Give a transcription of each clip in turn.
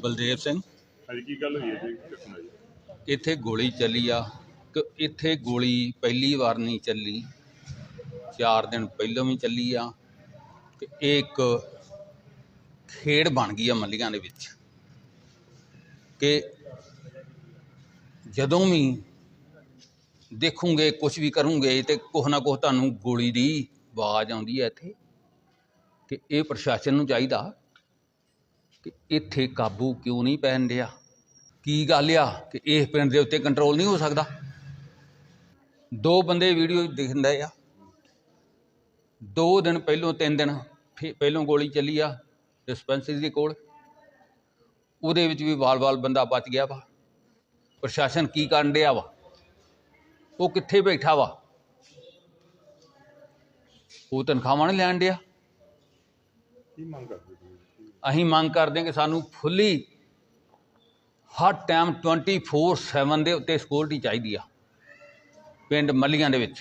ਬਲਦੇਵ ਸਿੰਘ। ਹਾਂਜੀ ਕੀ ਗੱਲ ਹੋਈ ਹੈ ਜੀ? ਜੀ। ਇੱਥੇ ਗੋਲੀ ਚੱਲੀ ਆ। ਕਿ ਇੱਥੇ ਗੋਲੀ ਪਹਿਲੀ ਵਾਰ ਨਹੀਂ ਚੱਲੀ। ਚਾਰ ਦਿਨ ਪਹਿਲਾਂ ਵੀ ਚੱਲੀ ਆ। ਤੇ ਇਹ ਇੱਕ ਖੇਡ ਬਣ ਗਈ ਆ ਮੱਲੀਆਂ ਦੇ ਵਿੱਚ। ਕਿ ਜਦੋਂ ਵੀ ਦੇਖੋਗੇ ਕੁਝ ਵੀ ਕਰੋਗੇ ਤੇ ਕੁਛ ਨਾ ਕੁਛ ਤੁਹਾਨੂੰ ਗੋਲੀ ਦੀ ਆਵਾਜ਼ ਆਉਂਦੀ ਹੈ ਇੱਥੇ। ਕਿ ਇਹ ਪ੍ਰਸ਼ਾਸਨ ਨੂੰ ਚਾਹੀਦਾ ਕਿ ਇੱਥੇ ਕਾਬੂ ਕਿਉਂ ਨਹੀਂ ਪੈਣ ਡਿਆ? ਕੀ ਗੱਲ ਆ ਕਿ ਇਸ ਪਿੰਡ ਦੇ ਉੱਤੇ ਕੰਟਰੋਲ ਨਹੀਂ ਹੋ ਸਕਦਾ? ਦੋ ਬੰਦੇ ਵੀਡੀਓ ਦਿਖਦੇ ਆ। ਦੋ ਦਿਨ ਪਹਿਲੋਂ, ਤਿੰਨ ਦਿਨ ਪਹਿਲੋਂ ਗੋਲੀ ਚੱਲੀ ਆ ਡਿਸਪੈਂਸਰੀ ਦੇ ਕੋਲ। ਉਹਦੇ ਵਿੱਚ ਵੀ ਵਾਲ-ਵਾਲ ਬੰਦਾ ਬਚ ਗਿਆ ਵਾ। ਪ੍ਰਸ਼ਾਸਨ ਕੀ ਕਰਨ ਡਿਆ ਵਾ? ਉਹ ਕਿੱਥੇ ਬੈਠਾ ਵਾ? ਉਹ ਤਨਖਾਹਾਂ ਨਹੀਂ ਲੈਣ ਡਿਆ। ਕੀ ਮੰਗ ਕਰਦੇ ਅਸੀਂ ਮੰਗ ਕਰਦੇ ਹਾਂ ਕਿ ਸਾਨੂੰ ਫੁੱਲੀ ਹਰ ਟਾਈਮ 24/7 ਦੇ ਉੱਤੇ ਸਿਕਿਉਰਿਟੀ ਚਾਹੀਦੀ ਆ ਪਿੰਡ ਮੱਲੀਆਂ ਦੇ ਵਿੱਚ।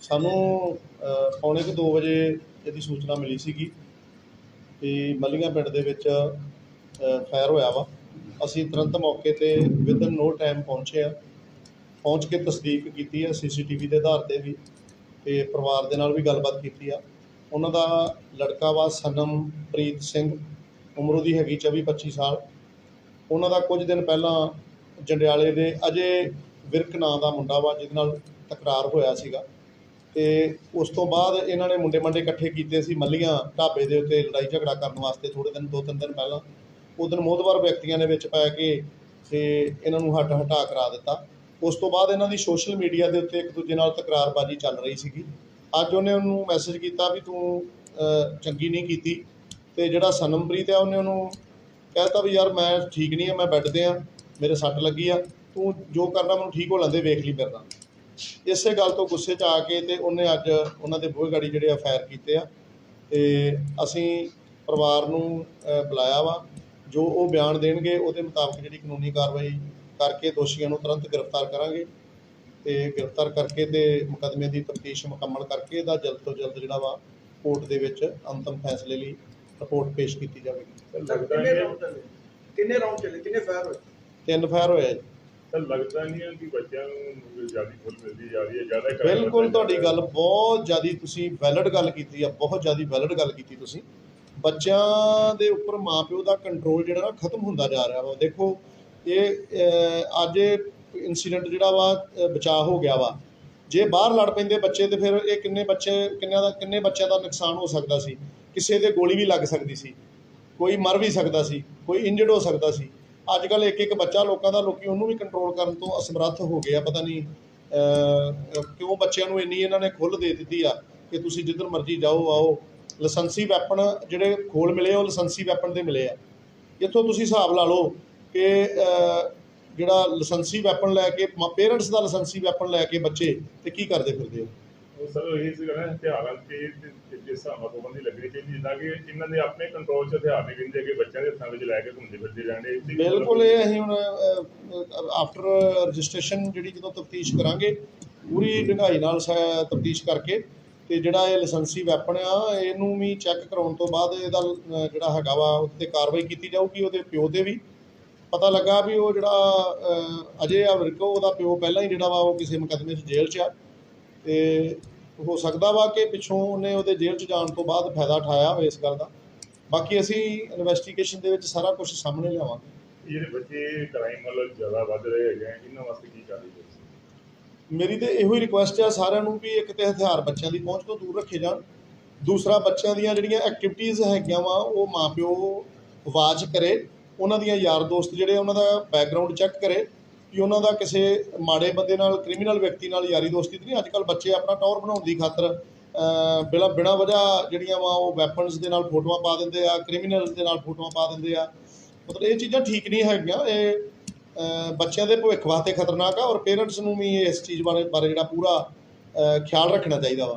ਸਾਨੂੰ ਅ, ਪੌਣੇ ਕੁ 2 ਵਜੇ ਇਹਦੀ ਸੂਚਨਾ ਮਿਲੀ ਸੀਗੀ ਕਿ ਮੱਲੀਆਂ ਪਿੰਡ ਦੇ ਵਿੱਚ ਫਾਇਰ ਹੋਇਆ ਵਾ। ਅਸੀਂ ਤੁਰੰਤ ਮੌਕੇ ਤੇ ਵਿਦਨ ਨੋ ਟਾਈਮ ਪਹੁੰਚੇ ਆ। ਪਹੁੰਚ ਕੇ ਤਸਦੀਕ ਕੀਤੀ ਆ ਸੀਸੀਟੀਵੀ ਦੇ ਆਧਾਰ ਤੇ ਵੀ ਤੇ ਪਰਿਵਾਰ ਦੇ ਨਾਲ ਵੀ ਗੱਲਬਾਤ ਕੀਤੀ ਆ। ਉਹਨਾਂ ਦਾ ਲੜਕਾ ਵਾ ਸਨਮਪ੍ਰੀਤ ਸਿੰਘ, ਉਮਰ ਉਹਦੀ ਹੈਗੀ 24 25 ਸਾਲ। ਉਹਨਾਂ ਦਾ ਕੁਝ ਦਿਨ ਪਹਿਲਾਂ ਜੰਡਿਆਲੇ ਦੇ ਅਜੇ ਵਿਰਕ ਨਾਂ ਦਾ ਮੁੰਡਾ ਵਾ ਜਿਹਦੇ ਨਾਲ ਤਕਰਾਰ ਹੋਇਆ ਸੀਗਾ। ਤੇ ਉਸ ਤੋਂ ਬਾਅਦ ਇਹਨਾਂ ਨੇ ਮੁੰਡੇ ਮੰਡੇ ਇਕੱਠੇ ਕੀਤੇ ਸੀ ਮੱਲੀਆਂ ਢਾਬੇ ਦੇ ਉੱਤੇ ਲੜਾਈ ਝਗੜਾ ਕਰਨ ਵਾਸਤੇ ਥੋੜੇ ਦਿਨ, ਦੋ ਤਿੰਨ ਦਿਨ ਪਹਿਲਾਂ। ਉਹ ਦਿਨ ਮੋਹਦਵਾਰ ਵਿਅਕਤੀਆਂ ਦੇ ਵਿੱਚ ਪੈ ਕੇ ਤੇ ਇਹਨਾਂ ਨੂੰ ਹੱਟ ਹਟਾ ਕਰਾ ਦਿੱਤਾ। ਉਸ ਤੋਂ ਬਾਅਦ ਇਹਨਾਂ ਦੀ ਸੋਸ਼ਲ ਮੀਡੀਆ ਦੇ ਉੱਤੇ ਇੱਕ ਦੂਜੇ ਨਾਲ ਤਕਰਾਰਬਾਜ਼ੀ ਚੱਲ ਰਹੀ ਸੀਗੀ। ਅੱਜ ਉਹਨੇ ਉਹਨੂੰ ਮੈਸੇਜ ਕੀਤਾ ਵੀ ਤੂੰ ਚੰਗੀ ਨਹੀਂ ਕੀਤੀ ਤੇ ਜਿਹੜਾ ਸਨਮਪ੍ਰੀਤ ਆ ਉਹਨੇ ਉਹਨੂੰ ਕਹਿਤਾ ਵੀ ਯਾਰ ਮੈਂ ਠੀਕ ਨਹੀਂ ਆ, ਮੈਂ ਬੈੱਡ ਤੇ ਆ, ਮੇਰੇ ਸੱਟ ਲੱਗੀ ਆ, ਤੂੰ ਜੋ ਕਰਨਾ ਮੈਨੂੰ ਠੀਕ ਹੋ ਲੈਂਦੇ, ਵੇਖ ਲਈ ਮੇਰੇ ਇਸੇ ਗੱਲ ਤੋਂ ਗੁੱਸੇ 'ਚ ਆ ਕੇ ਤੇ ਉਹਨੇ ਅੱਜ ਉਹਨਾਂ ਦੇ ਬੂਹੇ ਗਾੜੀ ਜਿਹੜੇ ਆ ਫਾਇਰ ਕੀਤੇ ਆ ਤੇ ਅਸੀਂ ਪਰਿਵਾਰ ਨੂੰ ਬੁਲਾਇਆ ਵਾ, ਜੋ ਉਹ ਬਿਆਨ ਦੇਣਗੇ ਉਹਦੇ ਮੁਤਾਬਕ ਜਿਹੜੀ ਕਾਨੂੰਨੀ ਕਾਰਵਾਈ ਕਰਕੇ ਦੋਸ਼ੀਆਂ ਨੂੰ ਤੁਰੰਤ ਗ੍ਰਿਫਤਾਰ ਕਰਾਂਗੇ। ਤੇ ਗ੍ਰਿਫਤਾਰ ਕਰਕੇ ਤੇ ਮੁਕੱਦਮੇ ਦੀ ਤਫਤੀਸ਼ ਮੁਕੰਮਲ ਕਰਕੇ ਇਹਦਾ ਜਲਦ ਤੋਂ ਜਲਦ ਜਿਹੜਾ ਵਾ ਕੋਰਟ ਦੇ ਵਿੱਚ ਅੰਤਮ ਫੈਸਲੇ ਲਈ ਰਿਪੋਰਟ ਪੇਸ਼ ਕੀਤੀ ਜਾਵੇਗੀ। ਲੱਗਦਾ ਕਿੰਨੇ ਨਹੀਂ ਰਾਉਂਡ ਚੱਲੇ? ਕਿੰਨੇ ਰਾਉਂਡ ਚੱਲੇ? ਕਿੰਨੇ ਫਾਇਰ ਹੋਏ? ਤਿੰਨ ਫਾਇਰ ਹੋਇਆ ਜੀ। ਤਾਂ ਲੱਗਦਾ ਨਹੀਂ ਹੈ ਕਿ ਬੱਚਿਆਂ ਨੂੰ ਜ਼ਿਆਦਾ ਫੁੱਲ ਮਿਲਦੀ ਜਾ ਰਹੀ ਹੈ ਜ਼ਿਆਦਾ ਬਿਲਕੁਲ ਤੁਹਾਡੀ ਗੱਲ ਬਹੁਤ ਜ਼ਿਆਦੀ ਤੁਸੀਂ ਵੈਲਿਡ ਗੱਲ ਕੀਤੀ ਆ ਬਹੁਤ ਜ਼ਿਆਦੀ ਵੈਲਿਡ ਗੱਲ ਕੀਤੀ ਤੁਸੀਂ। ਬੱਚਿਆਂ ਦੇ ਉੱਪਰ ਮਾਪਿਓ ਦਾ ਕੰਟਰੋਲ ਜਿਹੜਾ ਨਾ ਖਤਮ ਹੁੰਦਾ ਜਾ ਰਿਹਾ ਵਾ। ਦੇਖੋ ਇਹ ਅਹ, ਅੱਜ ਇਹ ਇਨਸੀਡੈਂਟ ਜਿਹੜਾ ਵਾ ਬਚਾਅ ਹੋ ਗਿਆ ਵਾ। ਜੇ ਬਾਹਰ ਲੜ ਪੈਂਦੇ ਬੱਚੇ, ਤੇ ਫਿਰ ਇਹ ਕਿੰਨੇ ਬੱਚੇ, ਕਿੰਨਿਆਂ ਦਾ, ਕਿੰਨੇ ਬੱਚਿਆਂ ਦਾ ਨੁਕਸਾਨ ਹੋ ਸਕਦਾ ਸੀ? ਕਿਸੇ ਦੇ ਗੋਲੀ ਵੀ ਲੱਗ ਸਕਦੀ ਸੀ। ਕੋਈ ਮਰ ਵੀ ਸਕਦਾ ਸੀ, ਕੋਈ ਇੰਜਰਡ ਹੋ ਸਕਦਾ ਸੀ। ਅੱਜ ਕੱਲ ਇੱਕ ਇੱਕ ਬੱਚਾ ਲੋਕਾਂ ਦਾ, ਲੋਕੀ ਉਹਨੂੰ ਵੀ ਕੰਟਰੋਲ ਕਰਨ ਤੋਂ ਅਸਮਰੱਥ ਹੋ ਗਏ ਆ। ਪਤਾ ਨਹੀਂ ਕਿਉਂ ਬੱਚਿਆਂ ਨੂੰ ਇੰਨੀ ਇਹਨਾਂ ਨੇ ਖੁੱਲ੍ਹ ਦੇ ਦਿੱਤੀ ਆ ਕਿ ਤੁਸੀਂ ਜਿੱਧਰ ਮਰਜ਼ੀ ਜਾਓ, ਆਓ। ਲਾਇਸੈਂਸੀ ਵੈਪਨ ਜਿਹੜੇ ਖੋਲ ਮਿਲੇ ਉਹ ਲਾਇਸੈਂਸੀ ਵੈਪਨ ਦੇ ਮਿਲੇ ਆ। ਇੱਥੋਂ ਤੁਸੀਂ ਹਿਸਾਬ ਲਾ ਲਓ ਕਿ ਜਿਹੜਾ ਲਾਇਸੈਂਸੀ ਵੈਪਨ ਲੈ ਕੇ ਪੇਰੈਂਟਸ ਦਾ ਲਾਇਸੈਂਸੀ ਵੈਪਨ ਲੈ ਕੇ ਬੱਚੇ ਤੇ ਕੀ ਕਰਦੇ ਫਿਰਦੇ ਹੋ ਉਹ ਸਰ ਇਹ ਸੀ ਨਾ ਹਥਿਆਰਾਂ ਤੇ ਤੇ ਜਿਸ ਹਿਸਾਬ ਨਾਲ ਪਾਬੰਦੀ ਲੱਗਣੀ ਚਾਹੀਦੀ ਜਿੱਦਾਂ ਕਿ ਇਹਨਾਂ ਦੇ ਆਪਣੇ ਕੰਟਰੋਲ 'ਚ ਹਥਿਆਰ ਨਹੀਂ ਰਹਿੰਦੇ ਕਿ ਬੱਚਿਆਂ ਦੇ ਹੱਥਾਂ ਵਿੱਚ ਲੈ ਕੇ ਘੁੰਮਦੇ ਫਿਰਦੇ ਜਾਂਦੇ ਬਿਲਕੁਲ ਇਹ ਅਸੀਂ ਹੁਣ ਆਫਟਰ ਰਜਿਸਟ੍ਰੇਸ਼ਨ ਜਿਹੜੀ ਜਦੋਂ ਤਫਤੀਸ਼ ਕਰਾਂਗੇ ਪੂਰੀ ਡੂੰਘਾਈ ਨਾਲ ਤਫਤੀਸ਼ ਕਰਕੇ ਤੇ ਜਿਹੜਾ ਇਹ ਲਾਇਸੈਂਸੀ ਵੈਪਨ ਆ ਇਹਨੂੰ ਵੀ ਚੈੱਕ ਕਰਾਉਣ ਤੋਂ ਬਾਅਦ ਇਹਦਾ ਜਿਹੜਾ ਹੈਗਾ ਵਾ ਉੱਤੇ ਕਾਰਵਾਈ ਕੀਤੀ ਜਾਊਗੀ ਉਹਦੇ ਪਿਓ ਤੇ ਵੀ। ਪਤਾ ਲੱਗਾ ਵੀ ਉਹ ਜਿਹੜਾ ਅਜੇ ਆ ਵਿਰਕੋ ਉਹਦਾ ਪਿਓ ਪਹਿਲਾਂ ਹੀ ਜਿਹੜਾ ਵਾ ਉਹ ਕਿਸੇ ਮੁਕੱਦਮੇ 'ਚ ਜੇਲ੍ਹ 'ਚ ਆ। ਤੇ ਹੋ ਸਕਦਾ ਵਾ ਕਿ ਪਿੱਛੋਂ ਉਹਨੇ ਉਹਦੇ ਜੇਲ੍ਹ 'ਚ ਜਾਣ ਤੋਂ ਬਾਅਦ ਫਾਇਦਾ ਉਠਾਇਆ ਹੋਵੇ ਇਸ ਗੱਲ ਦਾ। ਬਾਕੀ ਅਸੀਂ ਇਨਵੈਸਟੀਗੇਸ਼ਨ ਦੇ ਵਿੱਚ ਸਾਰਾ ਕੁਝ ਸਾਹਮਣੇ ਲਿਆਵਾਂਗੇ। ਜਿਹੜੇ ਬੱਚੇ ਕ੍ਰਾਈਮ ਵੱਲ ਜ਼ਿਆਦਾ ਵੱਧ ਰਹੇ ਹੈਗੇ ਇਹਨਾਂ ਵਾਸਤੇ ਕੀ ਕਰ ਰਹੀ ਹੈ? ਮੇਰੀ ਤੇ ਇਹੋ ਹੀ ਰਿਕੁਐਸਟ ਆ ਸਾਰਿਆਂ ਨੂੰ ਵੀ ਇੱਕ ਤੇ ਹਥਿਆਰ ਬੱਚਿਆਂ ਦੀ ਪਹੁੰਚ ਤੋਂ ਦੂਰ ਰੱਖੇ ਜਾਣ। ਦੂਸਰਾ ਬੱਚਿਆਂ ਦੀਆਂ ਜਿਹੜੀਆਂ ਐਕਟੀਵਿਟੀਆਂ ਹੈਗੀਆਂ ਵਾ ਉਹ ਮਾਪਿਓ ਵਾਚ ਕਰੇ। ਉਹਨਾਂ ਦੀਆਂ ਯਾਰ ਦੋਸਤ ਜਿਹੜੇ ਉਹਨਾਂ ਦਾ ਬੈਕਗ੍ਰਾਉਂਡ ਚੈੱਕ ਕਰੇ ਕਿ ਉਹਨਾਂ ਦਾ ਕਿਸੇ ਮਾੜੇ ਬੰਦੇ ਨਾਲ ਕ੍ਰਿਮੀਨਲ ਵਿਅਕਤੀ ਨਾਲ ਯਾਰੀ ਦੋਸਤੀ ਨਹੀਂ ਅੱਜ ਕੱਲ ਬੱਚੇ ਆਪਣਾ ਟੌਰ ਬਣਾਉਣ ਦੀ ਖਾਤਰ ਅਹ, ਬਿਲਾ ਬਿਨਾ ਵਜ੍ਹਾ ਜਿਹੜੀਆਂ ਵਾ ਉਹ ਵੈਪਨਸ ਦੇ ਨਾਲ ਫੋਟੋਆਂ ਪਾ ਦਿੰਦੇ ਆ ਕ੍ਰਿਮੀਨਲ ਦੇ ਨਾਲ ਫੋਟੋਆਂ ਪਾ ਦਿੰਦੇ ਆ। ਮਤਲਬ ਇਹ ਚੀਜ਼ਾਂ ਠੀਕ ਨਹੀਂ ਹੈਗੀਆਂ ਇਹ ਬੱਚਿਆਂ ਦੇ ਭਵਿੱਖ ਵਾਸਤੇ ਖਤਰਨਾਕ ਆ ਔਰ ਪੇਰੈਂਟਸ ਨੂੰ ਵੀ ਇਸ ਚੀਜ਼ ਬਾਰੇ ਬਾਰੇ ਜਿਹੜਾ ਪੂਰਾ ਖਿਆਲ ਰੱਖਣਾ ਚਾਹੀਦਾ ਵਾ।